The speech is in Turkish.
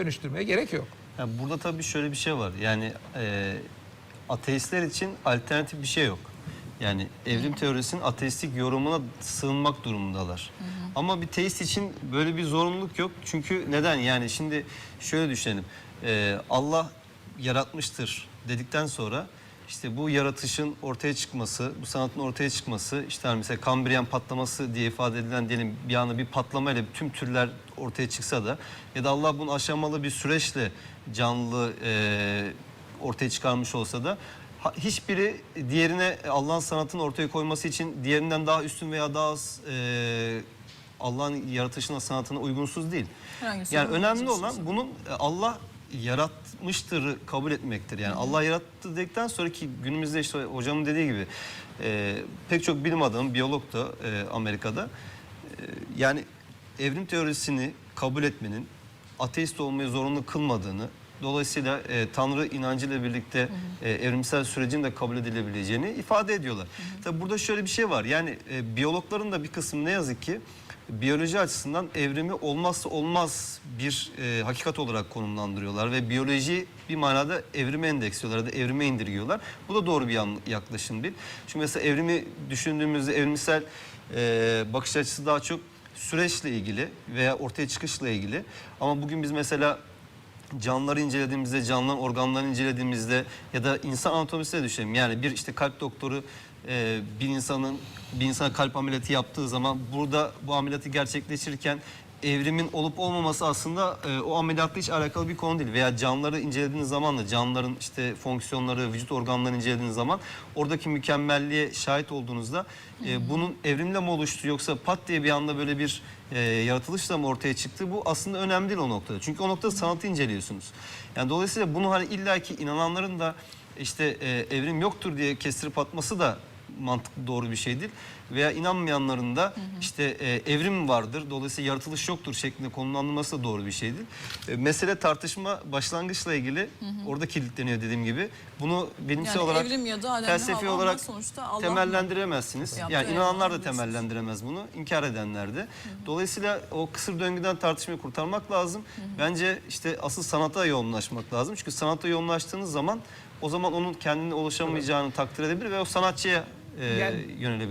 dönüştürmeye gerek yok. Yani burada tabii şöyle bir şey var. Yani e, ateistler için alternatif bir şey yok. Yani evrim teorisinin ateistik yorumuna sığınmak durumundalar. Ama bir teist için böyle bir zorunluluk yok. Çünkü neden? Yani şimdi şöyle düşünelim. E, Allah yaratmıştır dedikten sonra işte bu yaratışın ortaya çıkması, bu sanatın ortaya çıkması, işte hani mesela Kambriyen patlaması diye ifade edilen diyelim bir anda bir patlamayla tüm türler ortaya çıksa da ya da Allah bunu aşamalı bir süreçle canlı e, ortaya çıkarmış olsa da hiçbiri diğerine Allah'ın sanatını ortaya koyması için diğerinden daha üstün veya daha az e, Allah'ın yaratışına sanatına uygunsuz değil. Yani önemli olan bunun e, Allah yaratmıştır kabul etmektir. Yani Allah yarattı dedikten sonraki günümüzde işte hocamın dediği gibi e, pek çok bilim adamı, biyolog da e, Amerika'da e, yani evrim teorisini kabul etmenin ateist olmayı zorunlu kılmadığını Dolayısıyla e, Tanrı inancıyla birlikte e, evrimsel sürecin de kabul edilebileceğini ifade ediyorlar. Tabi burada şöyle bir şey var. Yani e, biyologların da bir kısmı ne yazık ki biyoloji açısından evrimi olmazsa olmaz bir e, hakikat olarak konumlandırıyorlar ve biyoloji bir manada evrime endeksliyorlar ya da evrime indirgiyorlar. Bu da doğru bir yan- yaklaşım değil. Çünkü mesela evrimi düşündüğümüzde evrimsel e, bakış açısı daha çok süreçle ilgili veya ortaya çıkışla ilgili. Ama bugün biz mesela canlıları incelediğimizde, canlıların organlarını incelediğimizde ya da insan anatomisine düşünelim. Yani bir işte kalp doktoru e, bir insanın bir insana kalp ameliyatı yaptığı zaman burada bu ameliyatı gerçekleştirirken evrimin olup olmaması aslında e, o ameliyatla hiç alakalı bir konu değil. Veya canlıları incelediğiniz zaman da canlıların işte fonksiyonları, vücut organlarını incelediğiniz zaman oradaki mükemmelliğe şahit olduğunuzda e, bunun evrimle mi oluştu yoksa pat diye bir anda böyle bir e, yaratılışla mı ortaya çıktı bu aslında önemli değil o noktada. Çünkü o noktada sanatı inceliyorsunuz. Yani dolayısıyla bunu hani illaki inananların da işte e, evrim yoktur diye kestirip atması da mantıklı doğru bir şey değil. Veya inanmayanların da işte e, evrim vardır dolayısıyla yaratılış yoktur şeklinde konumlandırması da doğru bir şey değil. E, mesele tartışma başlangıçla ilgili orada kilitleniyor dediğim gibi. Bunu bilimsel Yani olarak evrim ya da felsefi olarak temellendiremezsiniz. yaptı Yani inananlar da temellendiremez bunu. inkar edenler de. Dolayısıyla o kısır döngüden tartışmayı kurtarmak lazım. Bence işte asıl sanata yoğunlaşmak lazım. Çünkü sanata yoğunlaştığınız zaman o zaman onun kendine ulaşamayacağını takdir edebilir ve o sanatçıya e, Yani- yönelebilir.